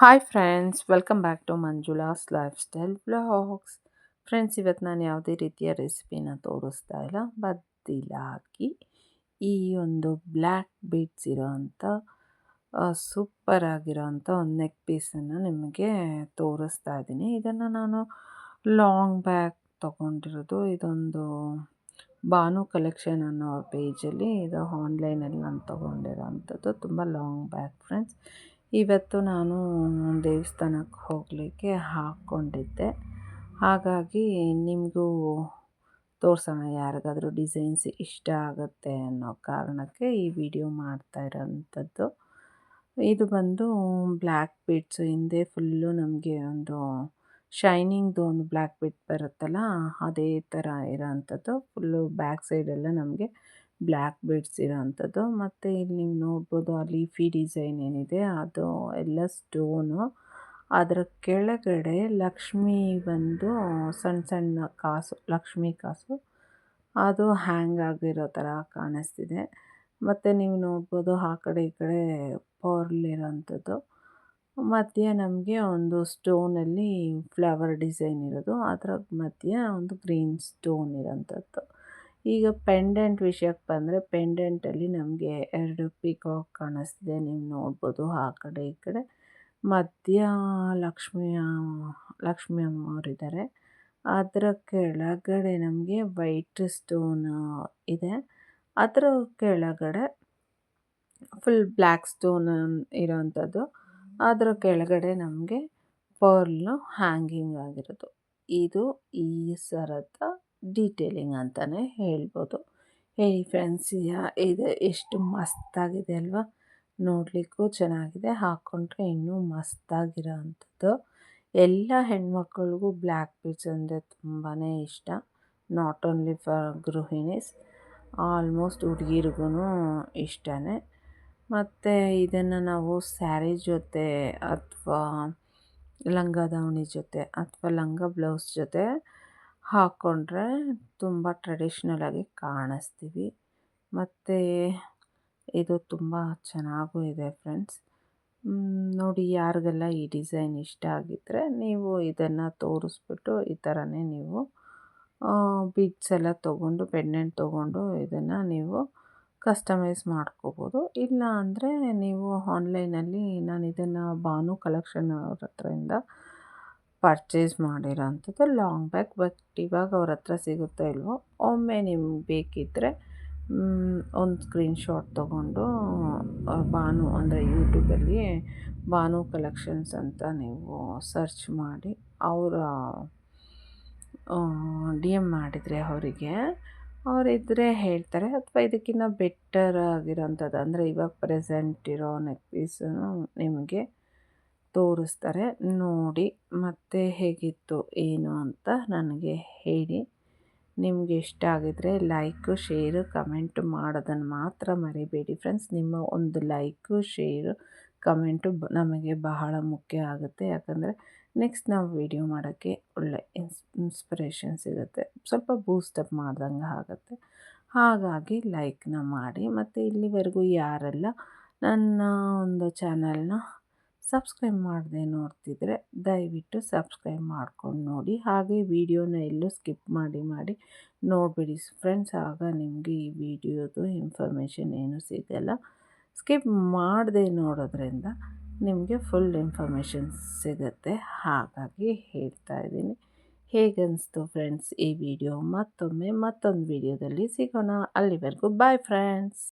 Hi friends welcome back to Manjula's lifestyle blogs friends ಇವತ್ತು ನಾನು ಯಾವುದೇ ರೀತಿಯ ರೆಸಿಪಿನ ತೋರಿಸ್ತಾ ಇಲ್ಲ. ಬದಲಾಗಿ ಈ ಒಂದು ಬ್ಲ್ಯಾಕ್ ಬೀಟ್ಸ್ ಇರೋವಂಥ ಸೂಪರ್ ಆಗಿರೋವಂಥ ಒಂದು ನೆಕ್ ಪೀಸನ್ನು ನಿಮಗೆ ತೋರಿಸ್ತಾ ಇದ್ದೀನಿ. ಇದನ್ನು ನಾನು ಲಾಂಗ್ ಬ್ಯಾಗ್ ತೊಗೊಂಡಿರೋದು. ಇದೊಂದು ಬಾನು ಕಲೆಕ್ಷನ್ ಅನ್ನೋ ಪೇಜಲ್ಲಿ ಇದು ಆನ್ಲೈನಲ್ಲಿ ನಾನು ತೊಗೊಂಡಿರೋ ಅಂಥದ್ದು ತುಂಬ ಲಾಂಗ್ ಬ್ಯಾಗ್ ಫ್ರೆಂಡ್ಸ್ ಇವತ್ತು ನಾನು ದೇವಸ್ಥಾನಕ್ಕೆ ಹೋಗಲಿಕ್ಕೆ ಹಾಕ್ಕೊಂಡಿದ್ದೆ. ಹಾಗಾಗಿ ನಿಮಗೂ ತೋರಿಸೋಣ ಯಾರಿಗಾದರೂ ಡಿಸೈನ್ಸ್ ಇಷ್ಟ ಆಗುತ್ತೆ ಅನ್ನೋ ಕಾರಣಕ್ಕೆ ಈ ವಿಡಿಯೋ ಮಾಡ್ತಾ ಇರೋಂಥದ್ದು. ಇದು ಬಂದು ಬ್ಲ್ಯಾಕ್ ಬೀಟ್ಸು ಹಿಂದೆ ಫುಲ್ಲು ನಮಗೆ ಒಂದು ಶೈನಿಂಗ್ದು ಒಂದು ಬ್ಲ್ಯಾಕ್ ಬೀಟ್ ಬರುತ್ತಲ್ಲ, ಅದೇ ಥರ ಇರೋಂಥದ್ದು. ಫುಲ್ಲು ಬ್ಯಾಕ್ ಸೈಡೆಲ್ಲ ನಮಗೆ ಬ್ಲ್ಯಾಕ್ ಬೀಡ್ಸ್ ಇರೋವಂಥದ್ದು ಮತ್ತು ಇಲ್ಲಿ ನೀವು ನೋಡ್ಬೋದು ಆ ಲೀಫಿ ಡಿಸೈನ್ ಏನಿದೆ, ಅದು ಎಲ್ಲ ಸ್ಟೋನು. ಅದರ ಕೆಳಗಡೆ ಲಕ್ಷ್ಮಿ ಬಂದು ಸಣ್ಣ ಸಣ್ಣ ಕಾಸು, ಲಕ್ಷ್ಮಿ ಕಾಸು. ಅದು ಹ್ಯಾಂಗ್ ಆಗಿರೋ ಥರ ಕಾಣಿಸ್ತಿದೆ. ಮತ್ತು ನೀವು ನೋಡ್ಬೋದು ಆ ಕಡೆ ಈ ಕಡೆ ಪರ್ಲ್ ಇರೋವಂಥದ್ದು ಮಧ್ಯೆ ನಮಗೆ ಒಂದು ಸ್ಟೋನಲ್ಲಿ ಫ್ಲವರ್ ಡಿಸೈನ್ ಇರೋದು. ಅದರ ಮಧ್ಯೆ ಒಂದು ಗ್ರೀನ್ ಸ್ಟೋನ್ ಇರೋಂಥದ್ದು. ಈಗ ಪೆಂಡೆಂಟ್ ವಿಷಯಕ್ಕೆ ಬಂದರೆ ಪೆಂಡೆಂಟಲ್ಲಿ ನಮಗೆ ಎರಡು ಪಿಕಾಕ್ ಕಾಣಿಸ್ತಿದೆ. ನೀವು ನೋಡ್ಬೋದು ಆ ಕಡೆ ಈ ಕಡೆ. ಮಧ್ಯ ಲಕ್ಷ್ಮಿಯ ಲಕ್ಷ್ಮಿ ಅಮ್ಮವರಿದ್ದಾರೆ ಅದರ ಕೆಳಗಡೆ ನಮಗೆ ವೈಟ್ ಸ್ಟೋನ್ ಇದೆ. ಅದರ ಕೆಳಗಡೆ ಫುಲ್ ಬ್ಲ್ಯಾಕ್ ಸ್ಟೋನ್ ಇರೋವಂಥದ್ದು ಅದರ ಕೆಳಗಡೆ ನಮಗೆ ಪರ್ಲು ಹ್ಯಾಂಗಿಂಗ್ ಆಗಿರೋದು. ಇದು ಈ ಸರದ ಡೀಟೇಲಿಂಗ್ ಅಂತಲೇ ಹೇಳ್ಬೋದು. ಹೇಳಿ ಫ್ರೆಂಡ್ಸ್ ಇದು, ಎಷ್ಟು ಮಸ್ತಾಗಿದೆ ಅಲ್ವಾ? ನೋಡಲಿಕ್ಕೂ ಚೆನ್ನಾಗಿದೆ. ಹಾಕ್ಕೊಂಡ್ರೆ ಇನ್ನೂ ಮಸ್ತಾಗಿರೋ ಅಂಥದ್ದು ಎಲ್ಲ ಹೆಣ್ಮಕ್ಳಿಗೂ ಬ್ಲ್ಯಾಕ್ ಬೀಡ್ಸ್ ಅಂದರೆ ತುಂಬಾ ಇಷ್ಟ. ನಾಟ್ ಓನ್ಲಿ ಫಾರ್ ಗೃಹಿಣೀಸ್ ಆಲ್ಮೋಸ್ಟ್ ಹುಡುಗಿರಿಗೂ ಇಷ್ಟನೇ. ಮತ್ತು ಇದನ್ನು ನಾವು ಸ್ಯಾರಿ ಜೊತೆ ಅಥವಾ ಲಂಗ ದಾವಣಿ ಜೊತೆ ಅಥವಾ ಲಂಗ ಬ್ಲೌಸ್ ಜೊತೆ ಹಾಕ್ಕೊಂಡ್ರೆ ತುಂಬ ಟ್ರೆಡಿಷ್ನಲಾಗಿ ಕಾಣಿಸ್ತೀವಿ. ಮತ್ತು ಇದು ತುಂಬ ಚೆನ್ನಾಗೂ ಇದೆ ಫ್ರೆಂಡ್ಸ್ ನೋಡಿ ಯಾರಿಗೆಲ್ಲ ಈ ಡಿಸೈನ್ ಇಷ್ಟ ಆಗಿದ್ದರೆ ನೀವು ಇದನ್ನು ತೋರಿಸ್ಬಿಟ್ಟು ಈ ಥರನೇ ನೀವು ಬಿಡ್ಸ್ ಎಲ್ಲ ತೊಗೊಂಡು ಪೆಂಡೆಂಟ್ ತೊಗೊಂಡು ಇದನ್ನು ನೀವು ಕಸ್ಟಮೈಸ್ ಮಾಡ್ಕೋಬೋದು. ಇಲ್ಲ ಅಂದರೆ ನೀವು ಆನ್ಲೈನಲ್ಲಿ ನಾನು ಇದನ್ನು ಭಾನು ಕಲೆಕ್ಷನ್ ಅವ್ರ ಹತ್ರದಿಂದ ಪರ್ಚೇಸ್ ಮಾಡಿರೋ ಅಂಥದ್ದು ಲಾಂಗ್ ಬ್ಯಾಗ್ ಬಟ್ ಇವಾಗ ಅವ್ರ ಹತ್ರ ಸಿಗುತ್ತೋ ಇಲ್ವೋ, ಒಮ್ಮೆ ನಿಮ್ಗೆ ಬೇಕಿದ್ದರೆ ಒಂದು ಸ್ಕ್ರೀನ್ಶಾಟ್ ತೊಗೊಂಡು ಭಾನು ಅಂದರೆ ಯೂಟ್ಯೂಬಲ್ಲಿ ಭಾನು ಕಲೆಕ್ಷನ್ಸ್ ಅಂತ ನೀವು ಸರ್ಚ್ ಮಾಡಿ, ಅವರ ಡಿ ಎಂ ಮಾಡಿದರೆ ಅವರಿಗೆ ಅವರಿದ್ದರೆ ಹೇಳ್ತಾರೆ. ಅಥವಾ ಇದಕ್ಕಿಂತ ಬೆಟರ್ ಆಗಿರೋಂಥದ್ದು ಅಂದರೆ ಇವಾಗ ಪ್ರೆಸೆಂಟ್ ಇರೋ ನೆಕ್ ಪೀಸನ್ನು ನಿಮಗೆ ತೋರಿಸ್ತಾರೆ. ನೋಡಿ, ಮತ್ತೆ ಹೇಗಿತ್ತು, ಏನು ಅಂತ ನನಗೆ ಹೇಳಿ. ನಿಮಗೆ ಇಷ್ಟ ಆಗಿದರೆ ಲೈಕು, ಶೇರು, ಕಮೆಂಟು ಮಾಡೋದನ್ನು ಮಾತ್ರ ಮರಿಬೇಡಿ ಫ್ರೆಂಡ್ಸ್. ನಿಮ್ಮ ಒಂದು ಲೈಕು, ಶೇರು, ಕಮೆಂಟು ನಮಗೆ ಬಹಳ ಮುಖ್ಯ ಆಗುತ್ತೆ. ಯಾಕಂದರೆ ನೆಕ್ಸ್ಟ್ ನಾವು ವಿಡಿಯೋ ಮಾಡೋಕ್ಕೆ ಒಳ್ಳೆ ಇನ್ಸ್ ಇನ್ಸ್ಪಿರೇಷನ್ ಸಿಗುತ್ತೆ. ಸ್ವಲ್ಪ ಬೂಸ್ಟಪ್ ಮಾಡ್ದಂಗೆ ಆಗುತ್ತೆ. ಹಾಗಾಗಿ ಲೈಕ್ನ ಮಾಡಿ. ಮತ್ತು ಇಲ್ಲಿವರೆಗೂ ಯಾರೆಲ್ಲ ನನ್ನ ಒಂದು ಚಾನಲ್ನ ಸಬ್ಸ್ಕ್ರೈಬ್ ಮಾಡದೆ ನೋಡ್ತಿದ್ರೆ ದಯವಿಟ್ಟು ಸಬ್ಸ್ಕ್ರೈಬ್ ಮಾಡ್ಕೊಂಡು ನೋಡಿ. ಹಾಗೆ ವಿಡಿಯೋನ ಎಲ್ಲೂ ಸ್ಕಿಪ್ ಮಾಡಿ ಮಾಡಿ ನೋಡಿಬಿಡಿ. ಫ್ರೆಂಡ್ಸ್, ಆಗ ನಿಮಗೆ ಈ ವಿಡಿಯೋದು ಇನ್ಫಾರ್ಮೇಷನ್ ಏನೂ ಸಿಗಲ್ಲ. ಸ್ಕಿಪ್ ಮಾಡದೆ ನೋಡೋದ್ರಿಂದ ನಿಮಗೆ ಫುಲ್ ಇನ್ಫಾರ್ಮೇಷನ್ ಸಿಗುತ್ತೆ. ಹಾಗಾಗಿ ಹೇಳ್ತಾ ಇದ್ದೀನಿ. ಹೇಗನ್ನಿಸ್ತು ಫ್ರೆಂಡ್ಸ್ ಈ ವಿಡಿಯೋ? ಮತ್ತೊಮ್ಮೆ ಮತ್ತೊಂದು ವಿಡಿಯೋದಲ್ಲಿ ಸಿಗೋಣ. ಅಲ್ಲಿವರೆಗೂ ಬಾಯ್ ಫ್ರೆಂಡ್ಸ್.